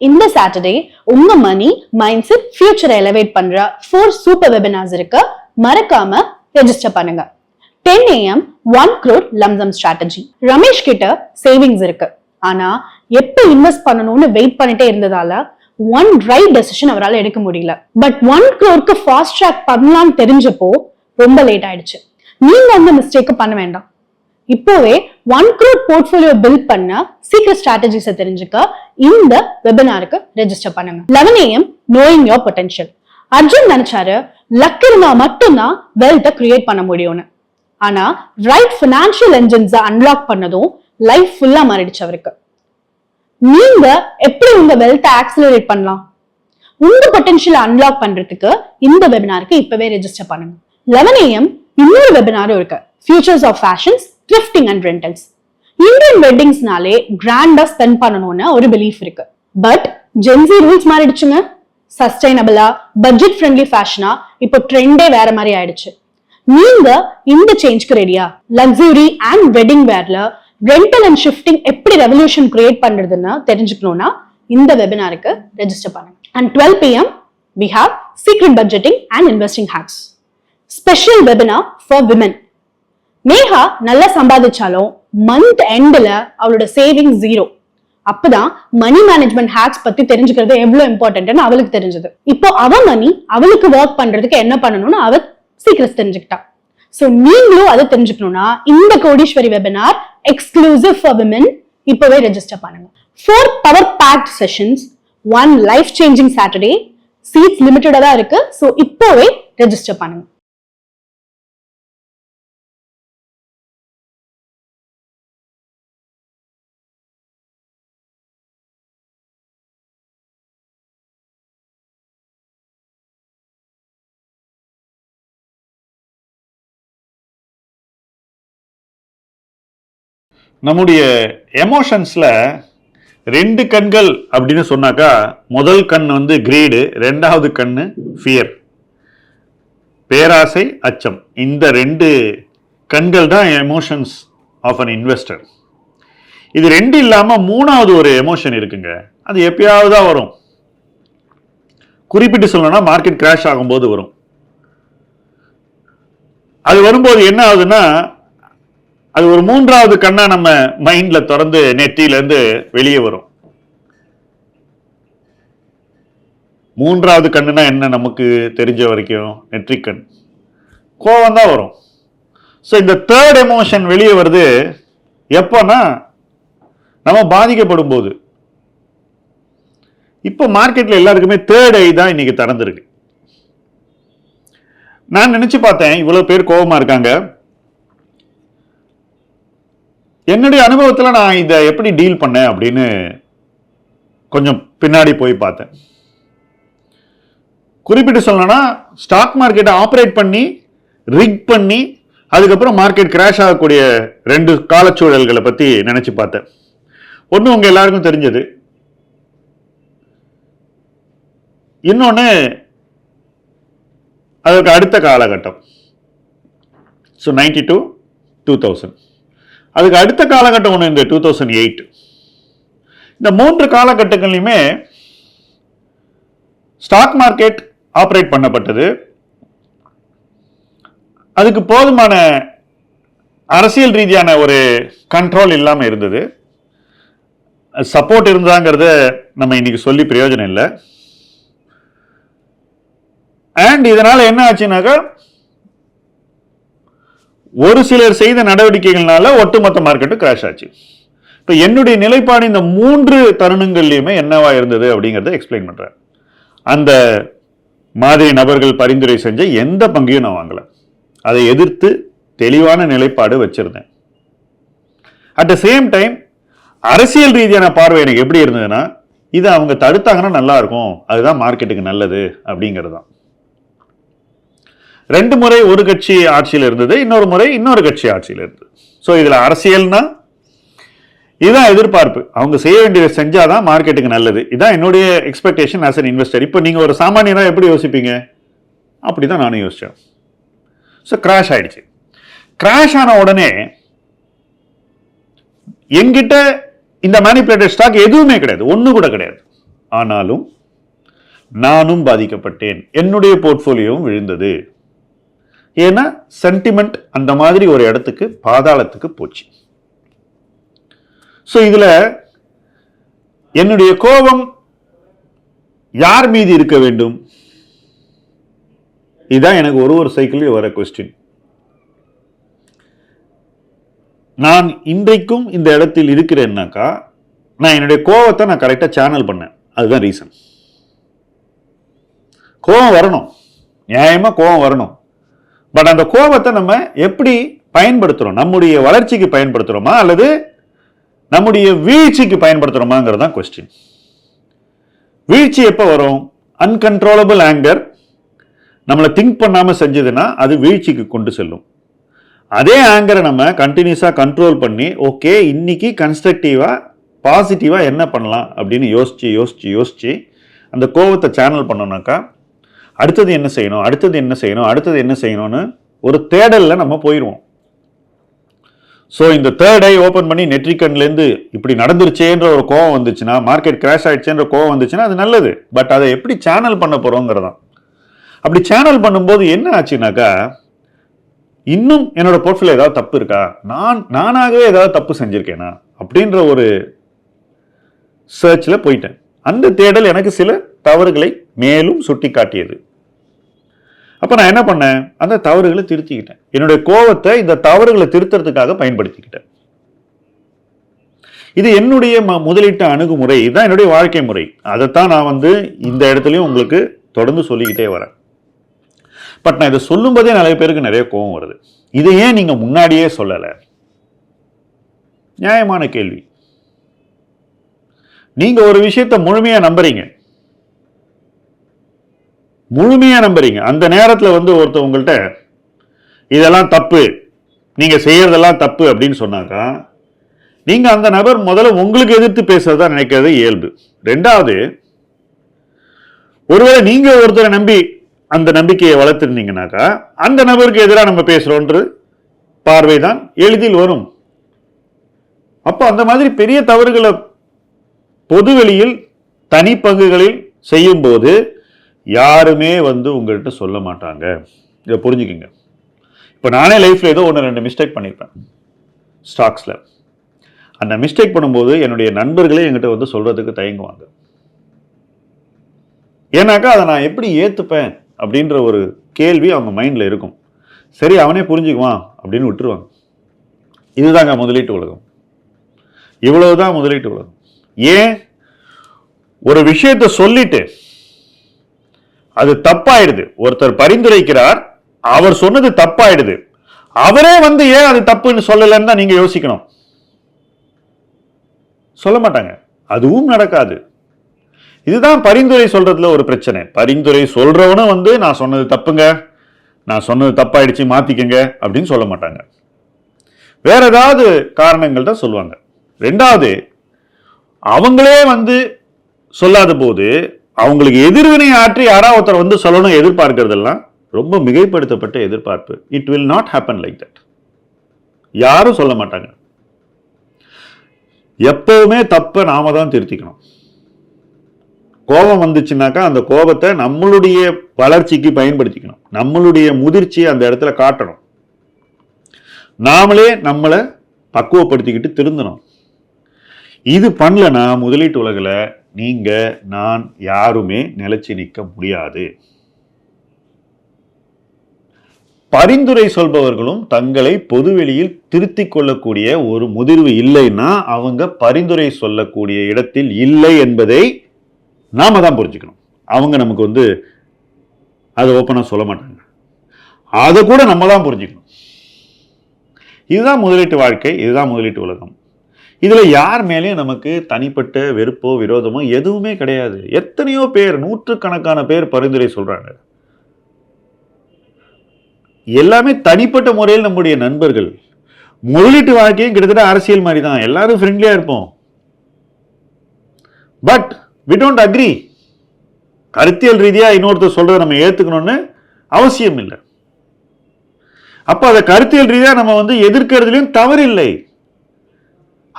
இந்த சாட்டர்டே உங்க money mind set ஃபியூச்சரை எலவேட் பண்ற ஃபோர் சூப்பர் வெபினார்ஸ் இருக்கு. மறக்காம ரெஜிஸ்டர் பண்ணுங்க. Ten AM one crore lump sum strategy Ramesh கிட்ட சேவிங்ஸ் இருக்கு. ஆனா எப்ப இன்வெஸ்ட் பண்ணணும்னு வெயிட் பண்ணிட்டே இருந்ததால ஒன் ரைட் டெசிஷன் அவரால் எடுக்க முடியல. பட் ஒன் க்ரோருக்கு ஃபாஸ்ட் ட்ராக் பண்ணலாம்னு தெரிஞ்சப்போ ரொம்ப லேட் ஆயிடுச்சு. நீங்க அந்த மிஸ்டேக்கு பண்ண வேண்டாம். இப்போவே ஒன் க்ரோட் போர்ட்ஃபோலியோ பில்ட் பண்ண சீக்கிரம் ஸ்ட்ராட்டஜிஸை தெரிஞ்சுக்க இந்த வெபினாருக்கு ரெஜிஸ்டர் பண்ணுங்க. Eleven AM knowing your potential Arjun நினைச்சாரு லக் இருந்தா மட்டும்தான் வெல்த்தை கிரியேட் பண்ண முடியும்னு. ஆனா ரைட் ஃபினான்ஷியல் என்ஜின்ஸை அன்லாக் பண்ணதும் லைஃப் ஃபுல்லா மாறிடுச்சு அவருக்கு. நீங்க எப்படி உங்க வெல்த்தை ஆக்சிலரேட் பண்ணலாம்? உங்க பொட்டன்ஷியல் அன்லாக் பண்றதுக்கு இந்த வெபினாருக்கு இப்பவே ரெஜிஸ்டர் பண்ணுங்க. லெவன் ஏஎம் இன்னொரு வெபினாரும் இருக்கு. Futures of fashions gifting and rentals Indian வெட்டிங்ஸ்னாலே கிராண்டா ஸ்பெண்ட் பண்ணணும்னு ஒரு பிலீஃப் இருக்கு. பட் ஜென்சி ரூல்ஸ் மாறிடுச்சுங்க. சஸ்டைனபிளா பட்ஜெட் ஃப்ரெண்ட்லி ஃபேஷனா இப்போ ட்ரெண்டே வேற மாதிரி ஆயிடுச்சு. நீங்க இந்த சேஞ்ச்க்கு ரெடியா லக்ஸுரி அண்ட் வெட்டிங் வேர்ல ரெண்டல் அண்ட் ஷிஃப்டிங் எப்படி ரெவல்யூஷன் கிரியேட் பண்றதுன்னு தெரிஞ்சுக்கணும்னா இந்த வெபினாருக்கு ரெஜிஸ்டர் பண்ணுங்க. And twelve PM we have secret budgeting and investing hacks special webinar for women Neha நல்லா சம்பாதிச்சாலும் மந்த் எண்ட்ல அவளோட சேவிங் ஜீரோ அப்பதான் மணி மேனேஜ்மெண்ட் ஹேக்ஸ் பத்தி தெரிஞ்சுக்கிறது எவ்வளவு இம்பார்ட்டன்ட்னு அவளுக்கு தெரிஞ்சது. இப்போ அவ மணி அவளுக்கு ஒர்க் பண்றதுக்கு என்ன பண்ணணும்னு அவ சீக்கிரம் தெரிஞ்சுக்கிட்டா. சோ நீங்களும் அதை தெரிஞ்சுக்கணும்னா இந்த Kodeeswari webinar exclusive for women இப்போவே ரெஜிஸ்டர் பண்ணுங்க. Four power packed sessions one life changing Saturday seats லிமிட்டடாக தான் இருக்கு. சோ இப்போவே ரெஜிஸ்டர் பண்ணுங்க. நம்முடைய எமோஷன்ஸில் ரெண்டு கண்கள் அப்படின்னு சொன்னாக்கா முதல் கண் வந்து கிரீடு ரெண்டாவது கண் ஃபியர் பேராசை அச்சம். இந்த ரெண்டு கண்கள் தான் எமோஷன்ஸ் ஆஃப் அன் இன்வெஸ்டர் இது ரெண்டு இல்லாமல் மூணாவது ஒரு எமோஷன் இருக்குங்க. அது எப்பயாவது தான் வரும். குறிப்பிட்டு சொல்லணும்னா மார்க்கெட் கிராஷ் ஆகும்போது வரும். அது வரும்போது என்ன ஆகுதுன்னா அது ஒரு மூன்றாவது கண்ணா நம்ம மைண்ட்ல திறந்து நெற்றியிலேருந்து வெளியே வரும். மூன்றாவது கண்ணுனா என்ன நமக்கு தெரிஞ்ச வரைக்கும்? நெற்றிக்கண். கோவம் தான் வரும். ஸோ இந்த தேர்ட் எமோஷன் வெளியே வருது. எப்போனா நம்ம பாதிக்கப்படும் போது இப்போ மார்க்கெட்டில் எல்லாருக்குமே தேர்ட் ஐ தான் இன்னைக்கு திறந்துருக்கு. நான் நினச்சி பார்த்தேன் இவ்வளோ பேர் கோபமாக இருக்காங்க. என்னுடைய அனுபவத்தில் நான் இதை எப்படி டீல் பண்ணேன் அப்படின்னு கொஞ்சம் பின்னாடி போய் பார்த்தேன். குறிப்பிட்டு சொல்லணும்னா ஸ்டாக் மார்க்கெட்டை ஆப்ரேட் பண்ணி ரிக் பண்ணி அதுக்கப்புறம் மார்க்கெட் கிராஷ் ஆகக்கூடிய ரெண்டு காலச்சூழல்களை பற்றி நினச்சி பார்த்தேன். ஒன்று உங்கள் எல்லாருக்கும் தெரிஞ்சது. இன்னொன்று அதற்கு அடுத்த காலகட்டம். So ninety two two thousand அதுக்கு அடுத்த காலகட்டம் ஒன்று இந்த டூ தௌசண்ட் எயிட் இந்த மூன்று காலகட்டங்கள்லையுமே ஸ்டாக் மார்க்கெட் ஆப்ரேட் பண்ணப்பட்டது. அதுக்கு போதுமான அரசியல் ரீதியான ஒரு கண்ட்ரோல் இல்லாமல் இருந்தது. சப்போர்ட் இருந்தாங்கிறத நம்ம இன்னைக்கு சொல்லி பிரயோஜனம் இல்லை. அண்ட் இதனால் என்ன ஆச்சுனாக்கா ஒரு சிலர் செய்த நடவடிக்கைகள்னால ஒட்டுமொத்த மார்க்கெட்டும் கிராஷ் ஆச்சு. இப்போ என்னுடைய நிலைப்பாடு இந்த மூன்று தருணங்கள்லையுமே என்னவா இருந்தது அப்படிங்கிறத எக்ஸ்பிளைன் பண்ணுறேன் அந்த மாதிரி நபர்கள் பரிந்துரை செஞ்ச எந்த பங்கையும் நான் வாங்கலை. அதை எதிர்த்து தெளிவான நிலைப்பாடு வச்சிருந்தேன். அட் த சேம் டைம் அரசியல் ரீதியான பார்வை எனக்கு எப்படி இருந்ததுன்னா இதை அவங்க தடுத்தாங்கன்னா நல்லா இருக்கும். அதுதான் மார்க்கெட்டுக்கு நல்லது அப்படிங்கிறது தான். ரெண்டு முறை ஒரு கட்சி ஆட்சியில் இருந்தது இன்னொரு முறை இன்னொரு கட்சி ஆட்சியில் இருந்தது. ஸோ இதில் அரசியல்னா இதுதான் எதிர்பார்ப்பு. அவங்க செய்ய வேண்டியதை செஞ்சால் தான் மார்க்கெட்டுக்கு நல்லது. இதான் என்னுடைய எக்ஸ்பெக்டேஷன் ஆஸ் அன் இன்வெஸ்டர் இப்போ நீங்கள் ஒரு சாமானியராக எப்படி யோசிப்பீங்க? அப்படி தான் நானும் யோசித்தேன் ஸோ கிராஷ் ஆகிடுச்சு கிராஷ் ஆன உடனே எங்கிட்ட இந்த மேனிப்புலேட்டட் ஸ்டாக் எதுவுமே கிடையாது. ஒன்று கூட கிடையாது. ஆனாலும் நானும் பாதிக்கப்பட்டேன். என்னுடைய போர்ட்ஃபோலியோவும் விழுந்தது. ஏன்னா சென்டிமெண்ட் அந்த மாதிரி ஒரு இடத்துக்கு பாதாளத்துக்கு போச்சு. ஸோ இதில் என்னுடைய கோபம் யார் மீது இருக்க வேண்டும்? இதுதான் எனக்கு ஒரு ஒரு சைக்கிள்லேயும் வர கொஸ்டின் நான் இன்றைக்கும் இந்த இடத்தில் இருக்கிறேன்னாக்கா நான் என்னுடைய கோவத்தை நான் கரெக்டாக சேனல் பண்ணேன். அதுதான் ரீசன் கோவம் வரணும். நியாயமாக கோவம் வரணும். பட் அந்த கோபத்தை நம்ம எப்படி பயன்படுத்துகிறோம் நம்முடைய வளர்ச்சிக்கு பயன்படுத்துகிறோமா அல்லது நம்முடைய வீழ்ச்சிக்கு பயன்படுத்துகிறோமாங்கிறது தான் கொஸ்டின் வீழ்ச்சி எப்போ வரும்? அன்கன்ட்ரோலபிள் ஆங்கர் நம்மளை திங்க் பண்ணாமல் செஞ்சதுன்னா அது வீழ்ச்சிக்கு கொண்டு செல்லும். அதே ஆங்கரை நம்ம கண்டினியூஸாக கண்ட்ரோல் பண்ணி ஓகே இன்னைக்கு கன்ஸ்ட்ரக்டிவாக பாசிட்டிவாக என்ன பண்ணலாம்? அப்படின்னு யோசித்து யோசித்து யோசித்து அந்த கோவத்தை சேனல் பண்ணோன்னாக்கா அடுத்தது என்ன செய்யணும்? அடுத்தது என்ன செய்யணும்? அடுத்தது என்ன செய்யணும்னு ஒரு தேடலில் நம்ம போயிடுவோம் ஸோ இந்த தேர்ட் ஐ ஓப்பன் பண்ணி நெட்ரிக்கன்லேருந்து இப்படி நடந்துருச்சேன்ற ஒரு கோவம் வந்துச்சுன்னா மார்க்கெட் கிராஷ் ஆயிடுச்சேன்ற கோவம் வந்துச்சுன்னா அது நல்லது. பட் அதை எப்படி சேனல் பண்ண போகிறோங்கிறதான் அப்படி சேனல் பண்ணும்போது என்ன ஆச்சுனாக்கா இன்னும் என்னோட போர்ட்ஃபோலியோ ஏதாவது தப்பு இருக்கா? நான் நானாகவே ஏதாவது தப்பு செஞ்சுருக்கேனா? அப்படின்ற ஒரு சர்ச்சில் போயிட்டேன். அந்த தேடல் எனக்கு சில தவறுகளை மேலும் சுட்டிக்காட்டியது. அப்போ நான் என்ன பண்ணேன்? அந்த தவறுகளை திருத்திக்கிட்டேன். என்னுடைய கோவத்தை இந்த தவறுகளை திருத்துறதுக்காக பயன்படுத்திக்கிட்டேன். இது என்னுடைய ம- முதலீட்டு அணுகுமுறை. இதுதான் என்னுடைய வாழ்க்கை முறை. அதைத்தான் நான் வந்து இந்த இடத்துலையும் உங்களுக்கு தொடர்ந்து சொல்லிக்கிட்டே வரேன். பட் நான் இதை சொல்லும்போதே நிறைய பேருக்கு நிறைய கோவம் வருது. இதை ஏன் நீங்கள் முன்னாடியே சொல்லலை? நியாயமான கேள்வி. நீங்கள் ஒரு விஷயத்தை முழுமையாக நம்புறீங்க. முழுமையாக நம்புறீங்க. அந்த நேரத்தில் வந்து ஒருத்தவங்கள்ட்ட உங்கள்கிட்ட இதெல்லாம் தப்பு. நீங்கள் செய்கிறதெல்லாம் தப்பு அப்படின்னு சொன்னாக்கா நீங்கள் அந்த நபர் முதல்ல உங்களுக்கு எதிர்த்து பேசுறதா நினைக்கிறது இயல்பு. ரெண்டாவது ஒருவேளை நீங்கள் ஒருத்தரை நம்பி அந்த நம்பிக்கையை வளர்த்துருந்தீங்கன்னாக்கா அந்த நபருக்கு எதிராக நம்ம பேசுகிறோன்றது பார்வை தான் எளிதில் வரும். அப்போ அந்த மாதிரி பெரிய தவறுகளை பொதுவெளியில் தனிப்பங்குகளில் செய்யும்போது யாருமே வந்து உங்கள்கிட்ட சொல்ல மாட்டாங்க. இதை புரிஞ்சுக்கிங்க. இப்போ நானே லைஃப்பில் ஏதோ ஒன்று ரெண்டு மிஸ்டேக் பண்ணியிருப்பேன் ஸ்டாக்ஸில் அந்த மிஸ்டேக் பண்ணும்போது என்னுடைய நண்பர்களே என்கிட்ட வந்து சொல்கிறதுக்கு தயங்குவாங்க. ஏன்னாக்கா அதை நான் எப்படி ஏற்றுப்பேன் அப்படின்ற ஒரு கேள்வி அவங்க மைண்டில் இருக்கும். சரி அவனே புரிஞ்சுக்குவான் அப்படின்னு விட்டுருவாங்க. இதுதாங்க முதலீட்டு உலகம். இவ்வளவுதான் முதலீட்டு உலகம். ஏன்? ஒரு விஷயத்தை சொல்லிட்டு அது தப்பாயிடுது. ஒருத்தர் பரிந்துரைக்கிறார் அவர் சொன்னது தப்பாயிடுது. அவரே வந்து ஏன் அது தப்புன்னு சொல்லலைன்னு தான் நீங்க யோசிக்கணும். சொல்ல மாட்டாங்க. அதுவும் நடக்காது. இதுதான் பரிந்துரை சொல்றதுல ஒரு பிரச்சனை. பரிந்துரை சொல்றவனும் வந்து நான் சொன்னது தப்புங்க நான் சொன்னது தப்பாயிடுச்சு மாத்திக்கங்க அப்படின்னு சொல்ல மாட்டாங்க. வேற ஏதாவது காரணங்கள் தான் சொல்லுவாங்க. ரெண்டாவது அவங்களே வந்து சொல்லாத போது அவங்களுக்கு எதிர்வினை ஆற்றி யாராவது ஒருத்தர் வந்து சொல்லணும் எதிர்பார்க்கறதெல்லாம் ரொம்ப மிகைப்படுத்தப்பட்ட எதிர்பார்ப்பு. It will not happen like that யாரும் சொல்ல மாட்டாங்க. எப்பவுமே தப்பை நாம தான் திருத்திக்கணும். கோபம் வந்துச்சுனாக்கா அந்த கோபத்தை நம்மளுடைய வளர்ச்சிக்கு பயன்படுத்திக்கணும். நம்மளுடைய முதிர்ச்சியை அந்த இடத்துல காட்டணும். நாமளே நம்மளை பக்குவப்படுத்திக்கிட்டு திருந்தணும். இது பண்ணலன்னா முதலீட்டு உலகில் நீங்க நான் யாருமே நிலைச்சி நிற்க முடியாது. பரிந்துரை சொல்பவர்களும் தங்களை பொதுவெளியில் திருத்திக் கொள்ளக்கூடிய ஒரு முதிர்வு இல்லைன்னா அவங்க பரிந்துரை சொல்லக்கூடிய இடத்தில் இல்லை என்பதை நாம தான் புரிஞ்சுக்கணும். அவங்க நமக்கு வந்து அதை ஓப்பனாக சொல்ல மாட்டாங்க. அதை கூட நம்ம தான் புரிஞ்சுக்கணும். இதுதான் முதலீட்டு வாழ்க்கை இதுதான் முதலீட்டு உலகம். இதில் யார் மேலேயும் நமக்கு தனிப்பட்ட வெறுப்போ விரோதமோ எதுவுமே கிடையாது. எத்தனையோ பேர் நூற்றுக்கணக்கான பேர் பரிந்துரை சொல்றாங்க. எல்லாமே தனிப்பட்ட முறையில் நம்முடைய நண்பர்கள். முதலீட்டு வாழ்க்கையும் கிட்டத்தட்ட அரசியல் மாதிரி தான் எல்லாரும் ஃப்ரெண்ட்லியாக இருப்போம். பட் வி டோன்ட் அக்ரி கருத்தியல் ரீதியாக இன்னொருத்தர் சொல்கிறத நம்ம ஏத்துக்கணும்னு அவசியம் இல்லை அப்போ அதை கருத்தியல் ரீதியாக நம்ம வந்து எதிர்க்கிறதுலையும் தவறில்லை.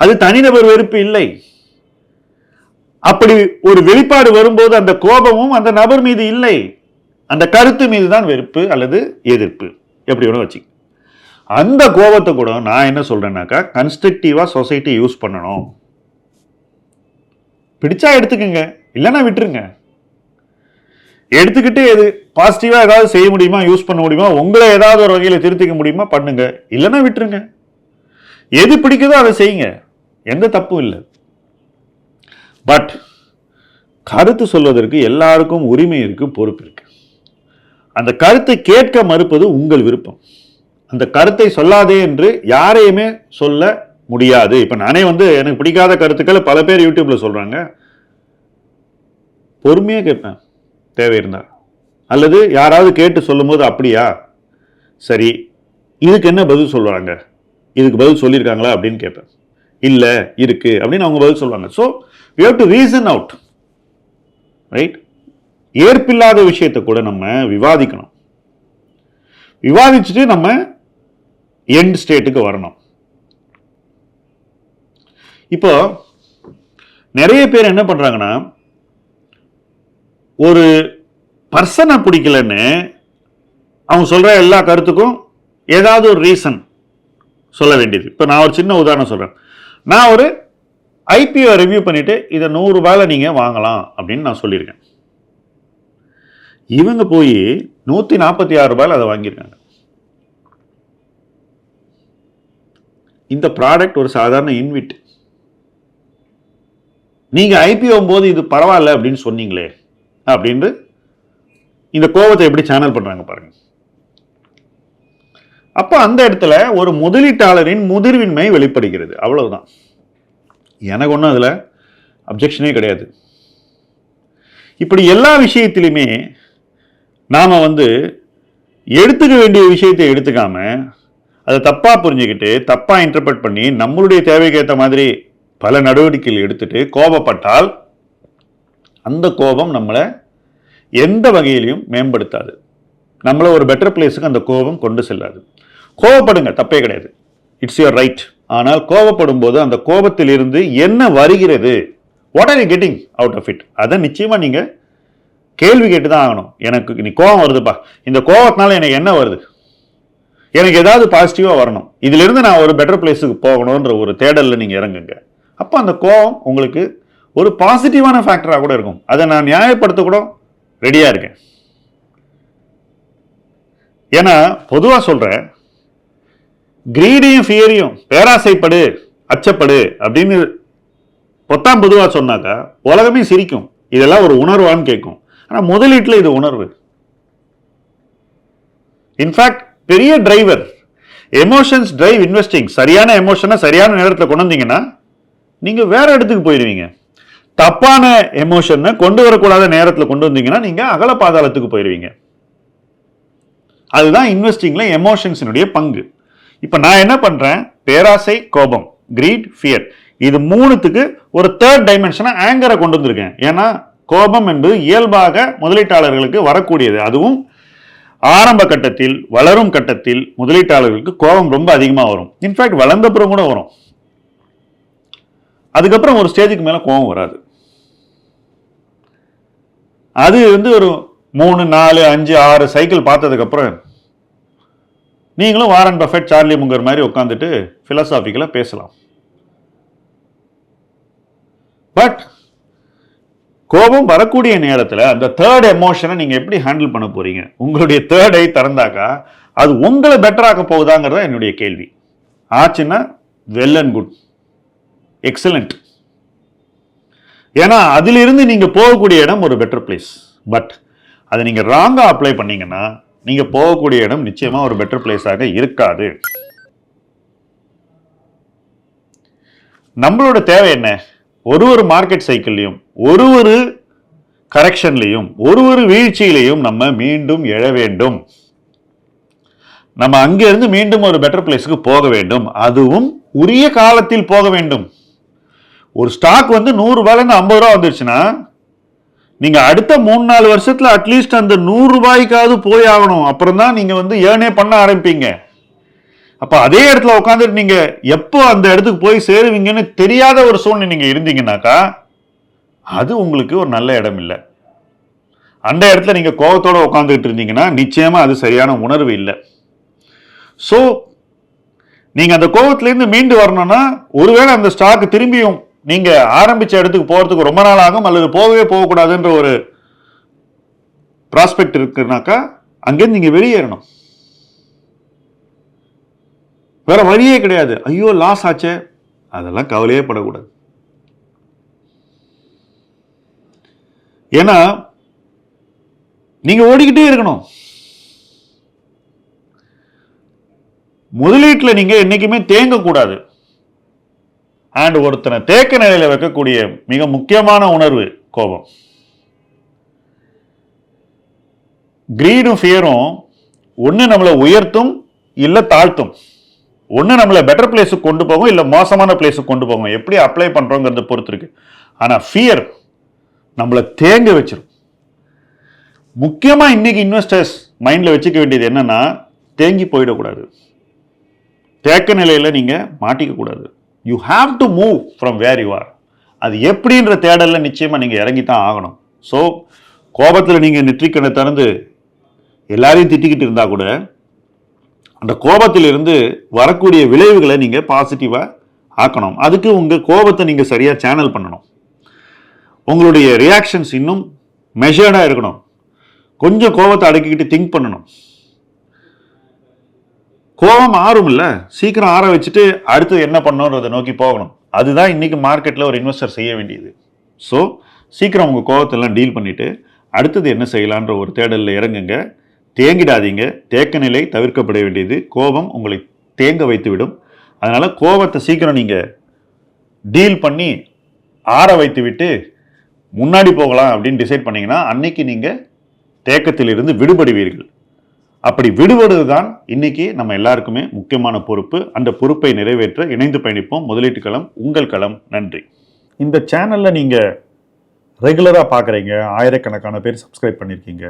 அது தனிநபர் வெறுப்பு இல்லை. அப்படி ஒரு வெளிப்பாடு வரும்போது அந்த கோபமும் அந்த நபர் மீது இல்லை. அந்த கருத்து மீது தான் வெறுப்பு அல்லது எதிர்ப்பு. எப்படி வேணும் வச்சு அந்த கோபத்தை கூட நான் என்ன சொல்றேன்னாக்கா கன்ஸ்ட்ரக்டிவாக சொசைட்டி யூஸ் பண்ணணும். பிடிச்சா எடுத்துக்கோங்க. இல்லைன்னா விட்டுருங்க. எடுத்துக்கிட்டு எது பாசிட்டிவாக ஏதாவது செய்ய முடியுமா யூஸ் பண்ண முடியுமா உங்களை ஏதாவது ஒரு வகையில் திருத்திக்க முடியுமா பண்ணுங்க. இல்லைன்னா விட்டுருங்க. எது பிடிக்குதோ அதை செய்யுங்க. எந்த தப்பும் இல்லை. பட் கருத்து சொல்வதற்கு எல்லாருக்கும் உரிமை இருக்கு பொறுப்பு இருக்கு. அந்த கருத்தை கேட்க மறுப்பது உங்கள் விருப்பம். அந்த கருத்தை சொல்லாதே என்று யாரையுமே சொல்ல முடியாது. இப்ப நானே வந்து எனக்கு பிடிக்காத கருத்துக்களை பல பேர் யூடியூப்ல சொல்றாங்க. பொறுமையாக கேட்பேன். தேவை இருந்தால் அல்லது யாராவது கேட்டு சொல்லும்போது அப்படியா? சரி இதுக்கு என்ன பதில் சொல்றாங்க இதுக்கு பதில் சொல்லியிருக்காங்களா அப்படின்னு கேட்பேன். இல்லை இருக்கு அப்படின்னு அவங்க பதில் சொல்லுவாங்க. So you have to reason out right ஏற்பில்லாத விஷயத்தை கூட நம்ம விவாதிக்கணும். விவாதிச்சுட்டு நம்ம எண்ட் ஸ்டேட்டுக்கு வரணும். இப்போ நிறைய பேர் என்ன பண்றாங்கன்னா ஒரு பர்சனை பிடிக்கலன்னு அவங்க சொல்ற எல்லா கருத்துக்கும் ஏதாவது ஒரு ரீசன் சொல்ல வேண்டியது. இப்போ நான் ஒரு சின்ன உதாரணம் சொல்றேன். நான் ஒரு ஐபிஓ ரிவ்யூ பண்ணிட்டு இதை நூறு ரூபாயில வாங்கலாம் அப்படின்னு நான் சொல்லியிருக்கேன். இவங்க போய் நூற்றி நாற்பத்தி ஆறு ரூபாயில் அதை வாங்கியிருக்காங்க. இந்த ப்ராடக்ட் ஒரு சாதாரண இன்விட் நீங்கள் ஐபிஓ போது இது பரவாயில்ல அப்படின்னு சொன்னீங்களே அப்படின்ட்டு இந்த கோபத்தை எப்படி சேனல் பண்ணுறாங்க பாருங்கள் அப்போ அந்த இடத்துல ஒரு முதலீட்டாளரின் முதிர்வின்மை வெளிப்படுகிறது. அவ்வளவுதான். எனக்கு ஒன்றும் அதில் அப்ஜெக்ஷனே கிடையாது. இப்படி எல்லா விஷயத்திலுமே நாம் வந்து எடுத்துக்க வேண்டிய விஷயத்தை எடுத்துக்காம அதை தப்பாக புரிஞ்சுக்கிட்டு தப்பாக இன்டர்பிரட் பண்ணி நம்மளுடைய தேவைக்கு ஏற்ற மாதிரி பல நடவடிக்கைகள் எடுத்துட்டு கோபப்பட்டால் அந்த கோபம் நம்மளை எந்த வகையிலையும் மேம்படுத்தாது. நம்மளை ஒரு பெட்டர் பிளேஸுக்கு அந்த கோபம் கொண்டு செல்லாது. கோவப்படுங்க தப்பே கிடையாது. இட்ஸ் யுவர் ரைட் ஆனால் கோவப்படும் போது அந்த கோபத்திலிருந்து என்ன வருகிறது? What are you getting out of it அதை நிச்சயமாக நீங்கள் கேள்வி கேட்டு தான் ஆகணும். எனக்கு நீ கோபம் வருதுப்பா. இந்த கோபத்தினால எனக்கு என்ன வருது? எனக்கு ஏதாவது பாசிட்டிவாக வரணும். இதிலிருந்து நான் ஒரு பெட்டர் பிளேஸுக்கு போகணுன்ற ஒரு தேடலில் நீங்கள் இறங்குங்க. அப்போ அந்த கோபம் உங்களுக்கு ஒரு பாசிட்டிவான ஃபேக்டராக கூட இருக்கும். அதை நான் நியாயப்படுத்த கூட ரெடியாக இருக்கேன். ஏன்னா பொதுவாக சொல்கிறேன் கிரீடியும் ஃபியரையும் பேராசைப்படு அச்சப்படு அப்படின்னு பொத்தாம் பொதுவாக சொன்னாக்கா உலகமே சிரிக்கும். இதெல்லாம் ஒரு உணர்வான்னு கேட்கும். ஆனால் முதலீட்டில் இது உணர்வு. இன்ஃபேக்ட் பெரிய டிரைவர் எமோஷன்ஸ் டிரைவ் இன்வெஸ்டிங் சரியான எமோஷனை சரியான நேரத்தில் கொண்டு வந்தீங்கன்னா நீங்கள் வேற இடத்துக்கு போயிடுவீங்க. தப்பான எமோஷனை கொண்டு வரக்கூடாத நேரத்தில் கொண்டு வந்தீங்கன்னா நீங்கள் அகல பாதாளத்துக்கு போயிடுவீங்க. அதுதான் இன்வெஸ்டிங்கில் எமோஷன்ஸினுடைய பங்கு. இப்போ நான் என்ன பண்ணுறேன் பேராசை கோபம் கிரீட் ஃபியர் இது மூணுத்துக்கு ஒரு தேர்ட் டைமென்ஷனை ஆங்கரை கொண்டு வந்திருக்கேன். ஏன்னா கோபம் என்பது இயல்பாக முதலீட்டாளர்களுக்கு வரக்கூடியது. அதுவும் ஆரம்ப கட்டத்தில் வளரும் கட்டத்தில் முதலீட்டாளர்களுக்கு கோபம் ரொம்ப அதிகமாக வரும். இன்ஃபேக்ட் வளர்ந்தப்புறம் கூட வரும். அதுக்கப்புறம் ஒரு ஸ்டேஜுக்கு மேலே கோபம் வராது. அது வந்து ஒரு மூணு நாலு அஞ்சு ஆறு சைக்கிள் பார்த்ததுக்கப்புறம் நீங்களும் வாரன் பஃபெட் சார்லி முங்கர் மாதிரி உட்காந்துட்டு ஃபிலசாபிக்கலாக பேசலாம். பட் கோபம் வரக்கூடிய நேரத்தில் அந்த தேர்ட் எமோஷனை நீங்கள் எப்படி ஹேண்டில் பண்ண போகிறீங்க உங்களுடைய தேர்ட் ஐ திறந்தாக்கா அது உங்களை பெட்டராக்க போகுதாங்கிறத என்னுடைய கேள்வி. ஆச்சுன்னா வெல் அண்ட் குட் எக்ஸலண்ட் ஏன்னா அதிலிருந்து நீங்கள் போகக்கூடிய இடம் ஒரு பெட்டர் பிளேஸ் பட் அதை நீங்கள் ராங்காக அப்ளை பண்ணீங்கன்னா நீங்கள் போகக்கூடிய இடம் நிச்சயமாக ஒரு பெட்டர் பிளேஸாக இருக்காது. நம்மளோட தேவை என்ன? ஒரு ஒரு மார்க்கெட் சைக்கிள்லையும் ஒரு ஒரு கரெக்ஷன்லையும் ஒரு ஒரு வீழ்ச்சியிலையும் நம்ம மீண்டும் எழ வேண்டும். நம்ம அங்கிருந்து மீண்டும் ஒரு பெட்டர் பிளேஸுக்கு போக வேண்டும். அதுவும் உரிய காலத்தில் போக வேண்டும். ஒரு ஸ்டாக் வந்து நூறுரூபாயிலேருந்து ஐம்பது ரூபா வந்துருச்சுன்னா நீங்க அடுத்த மூணு நாலு வருஷத்துல அட்லீஸ்ட் அந்த நூறு ரூபாய்க்காவது போய் ஆகணும். அப்புறம் தான் நீங்க வந்து ஏர்னே பண்ண ஆரம்பிப்பீங்க. அப்ப அதே இடத்துல உட்காந்துட்டு நீங்க எப்போ அந்த இடத்துக்கு போய் சேருவீங்கன்னு தெரியாத ஒரு சூழ்நிலை நீங்க இருந்தீங்கன்னாக்கா அது உங்களுக்கு ஒரு நல்ல இடம் இல்லை. அந்த இடத்துல நீங்க கோபத்தோட உட்காந்துக்கிட்டு இருந்தீங்கன்னா நிச்சயமா அது சரியான உணர்வு இல்லை. ஸோ நீங்க அந்த கோபத்திலேருந்து மீண்டு வரணும்னா ஒருவேளை அந்த ஸ்டாக் திரும்பியும் நீங்க ஆரம்பிச்ச இடத்துக்கு போறதுக்கு ரொம்ப நாள் ஆகும் அல்லது போகவே போகக்கூடாதுன்ற ஒரு ப்ராஸ்பெக்ட் இருக்குனாக்கா அங்கேருந்து நீங்க வெளியேறணும். வேற வழியே கிடையாது. ஐயோ லாஸ் ஆச்சே. அதெல்லாம் கவலையே படக்கூடாது. ஏன்னா நீங்க ஓடிக்கிட்டே இருக்கணும். முதலீட்டில் நீங்க என்னைக்குமே தேங்கக்கூடாது. அண்ட் ஒருத்தனை தேக்க நிலையில் வைக்கக்கூடிய மிக முக்கியமான உணர்வு கோபம். கிரீடும் ஃபியரும் ஒன்று நம்மளை உயர்த்தும் இல்லை தாழ்த்தும். ஒன்று நம்மளை பெட்டர் பிளேஸுக்கு கொண்டு போகும் இல்லை மோசமான பிளேஸுக்கு கொண்டு போகும். எப்படி அப்ளை பண்ணுறோங்கிறத பொறுத்து இருக்கு ஆனால் ஃபியர் நம்மளை தேங்க வச்சிடும் முக்கியமாக இன்றைக்கி இன்வெஸ்டர்ஸ் மைண்டில் வச்சுக்க வேண்டியது என்னென்னா தேங்கி போயிடக்கூடாது. தேக்க நிலையில் நீங்கள் மாட்டிக்கக்கூடாது. You have to move from where you are அது எப்படின்ற தேடலில் நிச்சயமாக நீங்கள் இறங்கி தான் ஆகணும். ஸோ கோபத்தில் நீங்கள் நெற்றிக்கண்ணை திறந்து எல்லாரையும் திட்டிக்கிட்டு இருந்தால் கூட அந்த கோபத்திலிருந்து வரக்கூடிய விளைவுகளை நீங்கள் பாசிட்டிவாக ஆக்கணும். அதுக்கு உங்கள் கோபத்தை நீங்கள் சரியாக சேனல் பண்ணணும். உங்களுடைய ரியாக்ஷன்ஸ் இன்னும் மெஷர்டாக இருக்கணும். கொஞ்சம் கோபத்தை அடக்கிக்கிட்டு திங்க் பண்ணணும். கோபம் ஆறும் இல்லை சீக்கிரம் ஆற வச்சுட்டு அடுத்து என்ன பண்ணணுன்றதை நோக்கி போகணும். அதுதான் இன்னைக்கு மார்க்கெட்டில் ஒரு இன்வெஸ்டர் செய்ய வேண்டியது. ஸோ சீக்கிரம் உங்கள் கோபத்தெல்லாம் டீல் பண்ணிவிட்டு அடுத்தது என்ன செய்யலான்ற ஒரு தேடலில் இறங்குங்க. தேங்கிடாதீங்க. தேக்க நிலை தவிர்க்கப்பட வேண்டியது. கோபம் உங்களை தேங்க வைத்துவிடும். அதனால் கோபத்தை சீக்கிரம் நீங்கள் டீல் பண்ணி ஆற வைத்து விட்டு முன்னாடி போகலாம் அப்படின்னு டிசைட் பண்ணிங்கன்னா அன்னைக்கு நீங்கள் தேக்கத்திலிருந்து விடுபடுவீர்கள். அப்படி விடுவது தான் இன்னைக்கு நம்ம எல்லாருக்குமே முக்கியமான பொறுப்பு. அந்த பொறுப்பை நிறைவேற்ற இணைந்து பயணிப்போம். முதலீட்டு களம் உங்கள் களம். நன்றி. இந்த சேனலில் நீங்கள் ரெகுலராக பார்க்குறீங்க ஆயிரக்கணக்கான பேர் சப்ஸ்கிரைப் பண்ணியிருக்கீங்க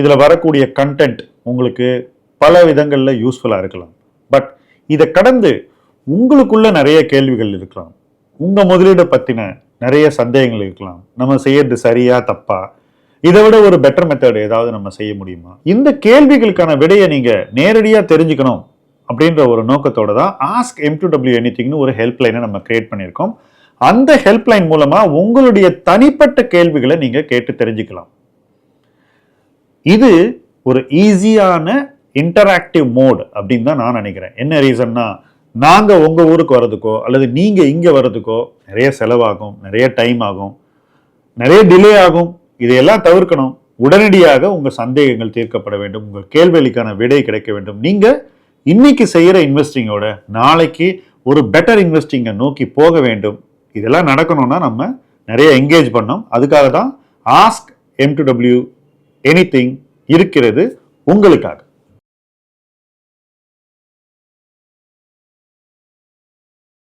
இதில் வரக்கூடிய கண்டென்ட் உங்களுக்கு பல விதங்களில் யூஸ்ஃபுல்லாக இருக்கலாம். பட் இதை கடந்து உங்களுக்குள்ள நிறைய கேள்விகள் இருக்கலாம். உங்கள் முதலீடை பற்றின நிறைய சந்தேகங்கள் இருக்கலாம். நம்ம செய்யறது சரியா தப்பா? இதை விட ஒரு பெட்டர் மெத்தட் ஏதாவது நம்ம செய்ய முடியுமா? இந்த கேள்விகளுக்கான விடையை நீங்க நேரடியாக தெரிஞ்சுக்கணும் அப்படின்ற ஒரு நோக்கத்தோட தான் ஆஸ்க் எம் டு டபிள்யூ எனிதிங்னு ஒரு ஹெல்ப்லைனை நம்ம கிரியேட் பண்ணியிருக்கோம். அந்த ஹெல்ப்லைன் மூலமாக மூலமா உங்களுடைய தனிப்பட்ட கேள்விகளை நீங்க கேட்டு தெரிஞ்சுக்கலாம். இது ஒரு ஈஸியான இன்டராக்டிவ் மோட் அப்படின்னு தான் நான் நினைக்கிறேன். என்ன ரீசன்னா நாங்கள் உங்கள் ஊருக்கு வர்றதுக்கோ அல்லது நீங்கள் இங்கே வர்றதுக்கோ நிறைய செலவாகும் நிறைய டைம் ஆகும் நிறைய டிலே ஆகும். இதையெல்லாம் தவிர்க்கணும். உடனடியாக உங்கள் சந்தேகங்கள் தீர்க்கப்பட வேண்டும். உங்கள் கேள்விகளுக்கான விடை கிடைக்க வேண்டும். நீங்கள் இன்னைக்கு செய்கிற இன்வெஸ்டிங்கோட நாளைக்கு ஒரு பெட்டர் இன்வெஸ்டிங்கை நோக்கி போக வேண்டும். இதெல்லாம் நடக்கணும்னா நம்ம நிறைய என்கேஜ் பண்ணோம் அதுக்காக தான் ask M to W any இருக்கிறது உங்களுக்காக.